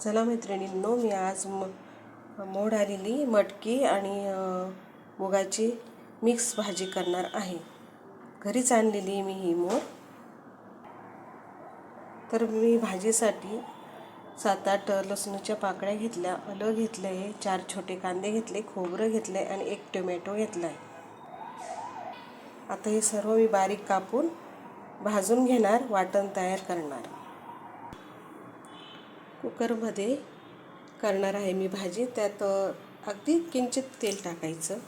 चला मैत्रिणींनो मी आज म मोड आलेली मटकी आणि मुगाची मिक्स भाजी करणार आहे. घरीच आणलेली मी ही मोड. तर मी भाजीसाठी सात आठ लसणाच्या पाकळ्या घेतल्या आलं घेतलं आहे चार छोटे कांदे घेतले खोबरं घेतलं आहे आणि एक टोमॅटो घेतला आहे आता हे सर्व मी बारीक कापून भाजून घेणार वाटण तयार करणार. कुकरमध्ये करणार आहे मी भाजी. त्यात अगदी किंचित तेल टाकायचं.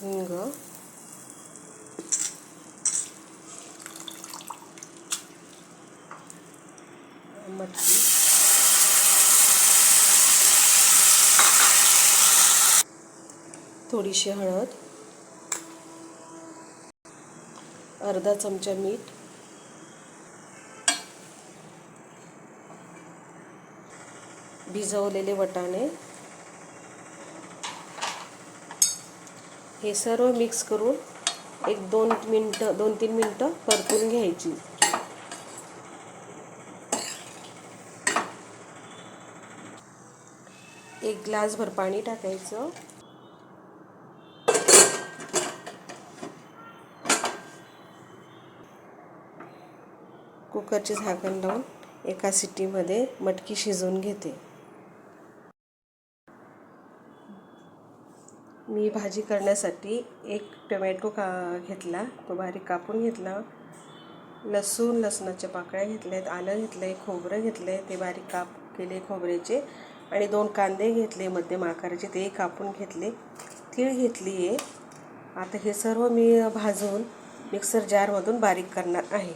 हिंग. मटकी. थोडीशी हळद. अर्धा चमचा मीठ. भिजवलेले वटाणे. हे सर्व मिक्स करून एक दोन मिनटं दोन तीन मिनटं परतून घ्यायची. एक ग्लासभर पाणी टाकायचं. कुकरचे झाकण लावून एका सिटीमध्ये मटकी शिजवून घेते. मी भाजी करण्यासाठी एक टोमॅटो का घेतला तो बारीक कापून घेतला. लसूण लसणाच्या पाकळ्या घेतल्या आहेत आलं घेतलं आहे खोबरं घेतलं आहे ते बारीक काप केले खोबऱ्याचे आणि दोन कांदे घेतले मध्यम आकाराचे ते कापून घेतले. तीळ घेतली आहे आता हे सर्व मी भाजून मिक्सर जारमधून बारीक करणार आहे.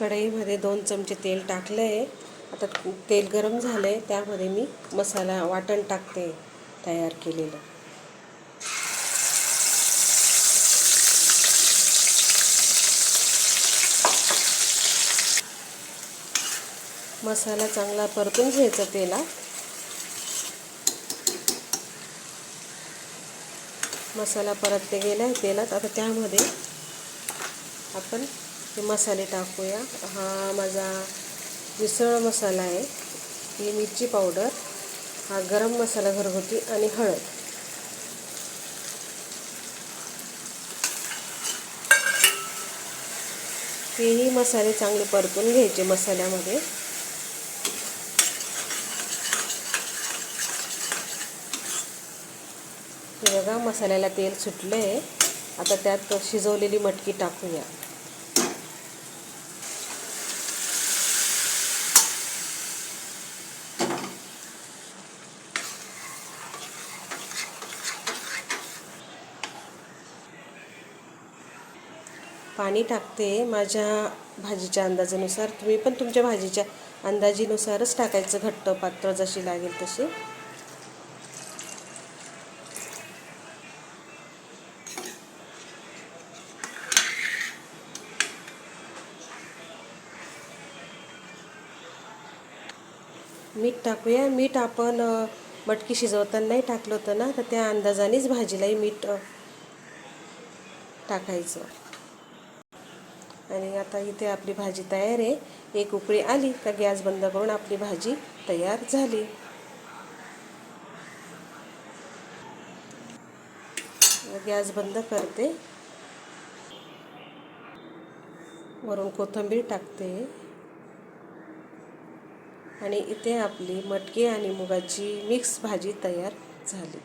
कढईमध्ये दोन चमचे तेल टाकलं आहे आता तेल गरम झालं आहे त्यामध्ये मी मसाला वाटण टाकते तयार केलेलं. मसाला चांगला परतून घ्यायचा तेला. मसाला परतते गेला आहे तेलात आता त्यामध्ये आपण हे मसाले टाकूया. हा माझा मिसळ मसाला आहे. ही मिरची पावडर हा गरम मसाला घरगुती आणि हळद. हेही मसाले चांगले परतून घ्यायचे मसाल्यामध्ये. बघा मसाल्याला तेल सुटलं आहे आता त्यात शिजवलेली मटकी टाकूया. पाणी टाकते माझ्या भाजीच्या अंदाजानुसार. तुम्ही पण तुमच्या भाजीच्या अंदाजीनुसारच टाकायचं घट्ट पात्र जशी लागेल तशी. मीठ टाकूया. मीठ आपण मटकी शिजवताना नाही टाकलं होतं ना तर त्या अंदाजानेच भाजीलाही मीठ टाकायचं. आणि आता इथे आपली भाजी तयार आहे. एक उकळी आली का गॅस बंद करून आपली भाजी तयार झाली. गॅस बंद करते. वरून कोथिंबीर टाकते. आणि इथे आपली मटकी आणि मुगाची मिक्स भाजी तयार झाली.